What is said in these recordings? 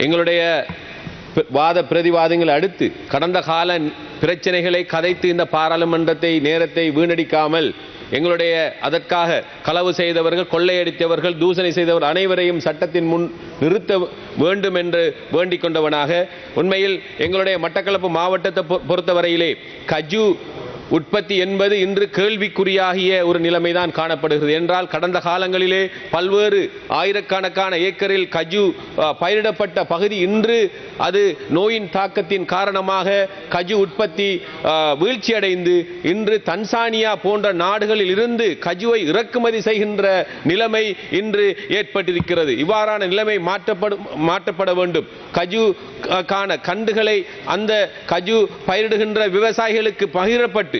எங்களுடைய வாத பிரதிவாதங்களை அடுத்து கடந்த கால பிரச்சனைகளை கதைத்து இந்த பாராளுமன்றத்தை நேரத்தை வீணடிக்காமல் எங்களுடைய அதற்காக களவு செய்தவர்கள் கொள்ளையடித்தவர்கள் தூசணை செய்தவர் அனைவரையும் சட்டத்தின் முன் நிறுத்த வேண்டும் என்று வேண்டிக் கொண்டவனாக உண்மையில் எங்களுடைய மட்டக்களப்பு மாவட்டத்தை பொ- பொறுத்தவரையிலே கஜு உற்பத்தி என்பது இன்று கேள்விக்குறியாகிய ஒரு நிலைமைதான் காணப்படுகிறது. என்றால் கடந்த காலங்களிலே பல்வேறு ஆயிரக்கணக்கான ஏக்கரில் கஜு பயிரிடப்பட்ட பகுதி இன்று அது நோயின் தாக்கத்தின் காரணமாக கஜு உற்பத்தி வீழ்ச்சியடைந்து இன்று தன்சானியா போன்ற நாடுகளில் இருந்து கஜுவை இறக்குமதி செய்கின்ற நிலைமை இன்று ஏற்பட்டிருக்கிறது. இவ்வாறான நிலைமை மாற்றப்படும் மாற்றப்பட வேண்டும். கஜு கான கண்டுகளை அந்த கஜு பயிரிடுகின்ற விவசாயிகளுக்கு பகிரப்பட்டு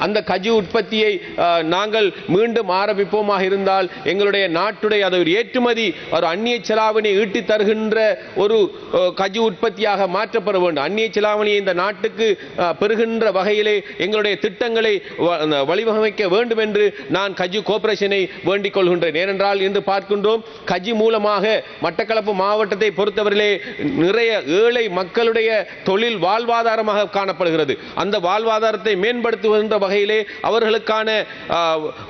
அந்த கஜு உற்பத்தியை நாங்கள் மீண்டும் ஆரம்பிப்போமாக இருந்தால் எங்களுடைய நாட்டுடைய அதை ஒரு ஏற்றுமதி ஒரு அந்நிய செலாவணி ஈட்டி தருகின்ற ஒரு கஜு உற்பத்தியாக மாற்றப்பட வேண்டும். அந்நிய செலாவணியை இந்த நாட்டுக்கு பெறுகின்ற வகையிலே எங்களுடைய திட்டங்களை வ- வேண்டும் என்று நான் கஜு கோபரேஷனை வேண்டிக் கொள்கின்றேன். ஏனென்றால் இன்று பார்க்கின்றோம் கஜி மூலமாக மட்டக்களப்பு மாவட்டத்தை பொறுத்தவரையிலே நிறைய ஏழை மக்களுடைய தொழில் வாழ்வாதாரமாக காணப்படுகிறது. அந்த வாழ்வாதாரத்தை மேம்படுத்துகின்ற வகையிலே அவர்களுக்கான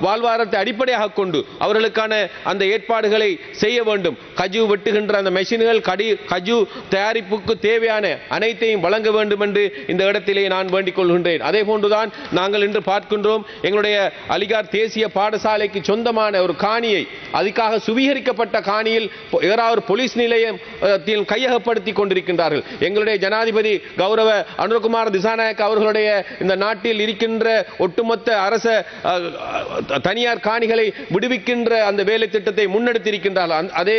வாழ்வாரத்தை அடிப்படையாக கொண்டு அவர்களுக்கான அந்த ஏற்பாடுகளை செய்ய வேண்டும். கஜு வெட்டுகின்ற அந்த மெஷின்கள் கடி கஜு தயாரிப்புக்கு தேவையான அனைத்தையும் வழங்க வேண்டும் என்று இந்த இடத்திலே நான் வேண்டிக் கொள்கின்றேன். அதே போன்றுதான் நாங்கள் இன்று பார்க்கின்றோம் எங்களுடைய அலிகார் தேசிய பாடசாலைக்கு சொந்தமான ஒரு காணியை அதுக்காக சுவீகரிக்கப்பட்ட காணியில் பொ- போலீஸ் நிலையத்தில் கையகப்படுத்தி கொண்டிருக்கின்றார்கள். எங்களுடைய ஜனாதிபதி கௌரவ அனுரகுமார் திசாநாயக் அவர்களுடைய இந்த நாட்டில் இருக்கின்ற ஒட்டுமொத்த அரச தனியார் காணிகளை விடுவிக்கின்ற அந்த வேலை திட்டத்தை முன்னெடுத்திருக்கின்றார்கள். அதே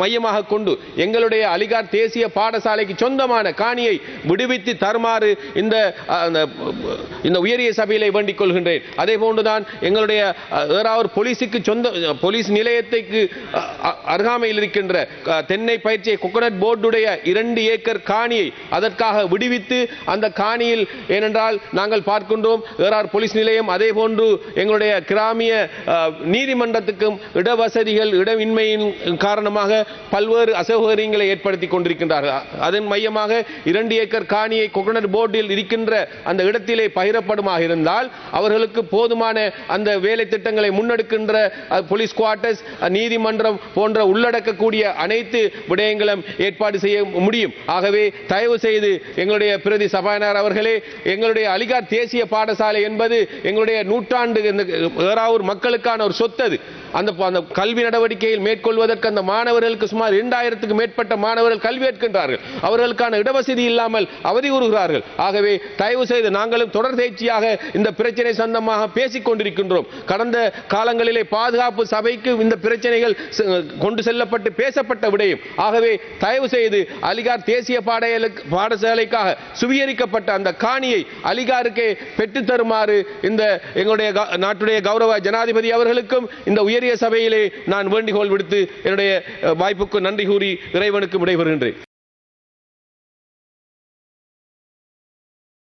மையமாக கொண்டு எங்களுடைய அலிகார் தேசிய பாடசாலைக்கு சொந்தமான காணியை விடுவித்து தருமாறு இந்த அந்த, இந்த உயரிய சபையிலே வேண்டிக் கொள்கின்றேன். அதே போன்றுதான் எங்களுடைய அஹ், ஏறாவூர் போலீஸுக்கு சொந்த போலீஸ் நிலையத்துக்கு அருகாமையில் இருக்கின்ற தென்னை பயிற்சியை கொக்கனட் போர்டுடைய இரண்டு ஏக்கர் காணியை அதற்காக விடுவித்து அந்த காணியில் ஏனென்றால் நாங்கள் பார்க்கின்றோம் ஏறார் போலீஸ் நிலையம் அதே போன்று எங்களுடைய கிராமிய நீதிமன்றத்துக்கும் இடவசதிகள் இடமின்மையின் காரணமாக பல்வேறு அசௌகரியங்களை ஏற்படுத்தி கொண்டிருக்கின்றார்கள். அதன் மையமாக இரண்டு ஏக்கர் காணியை கொக்கனட் போர்டில் இருக்கின்ற அந்த இடத்திலே பகிரப்படுமாக இருந்தால் அவர்களுக்கு போதுமான அந்த வேலை திட்டங்களை முன்னெடுக்கின்ற போலீஸ் குவார்டர்ஸ் நீதிமன்றம் போன்ற உள்ளடக்கக்கூடிய அனைத்து விடயங்களும் ஏற்பாடு செய்ய முடியும். ஆகவே தயவு செய்து எங்களுடைய பிரதி சபாநாயகர் அவர்களே எங்களுடைய அலிகார் தேசிய பாடசாலை என்பது எங்களுடைய நூற்றாண்டு இந்த ஏறாவூர் மக்களுக்கான ஒரு சொத்து அது அந்த அந்த கல்வி நடவடிக்கையில் மேற்கொள்வதற்கு அந்த மாணவர்களுக்கு சுமார் இரண்டாயிரத்துக்கு மேற்பட்ட மாணவர்கள் கல்வி ஏற்கின்றார்கள். அவர்களுக்கான இடவசதி இல்லாமல் அவதி கூறுகிறார்கள். ஆகவே தயவு செய்து நாங்களும் தொடர்ந்தேர்ச்சியாக இந்த பிரச்சனை சம்பந்தமாக பேசிக் கொண்டிருக்கின்றோம். கடந்த காலங்களிலே பாதுகாப்பு சபைக்கு இந்த பிரச்சனைகள் கொண்டு செல்லப்பட்டு பேசப்பட்ட விடயம். ஆகவே தயவு செய்து அலிகார் தேசிய பாடையலுக்கு பாடசாலைக்காக சுவீகரிக்கப்பட்ட அந்த காணியை அலிகாருக்கே பெற்றுத்தருமாறு இந்த எங்களுடைய நாட்டுடைய கௌரவ ஜனாதிபதி அவர்களுக்கும் இந்த பெரிய சபையிலே நான் வேண்டுகோள் விடுத்து என்னுடைய வாய்ப்புக்கு நன்றி கூறி இறைவனுக்கு விடைபெறுகின்றேன்.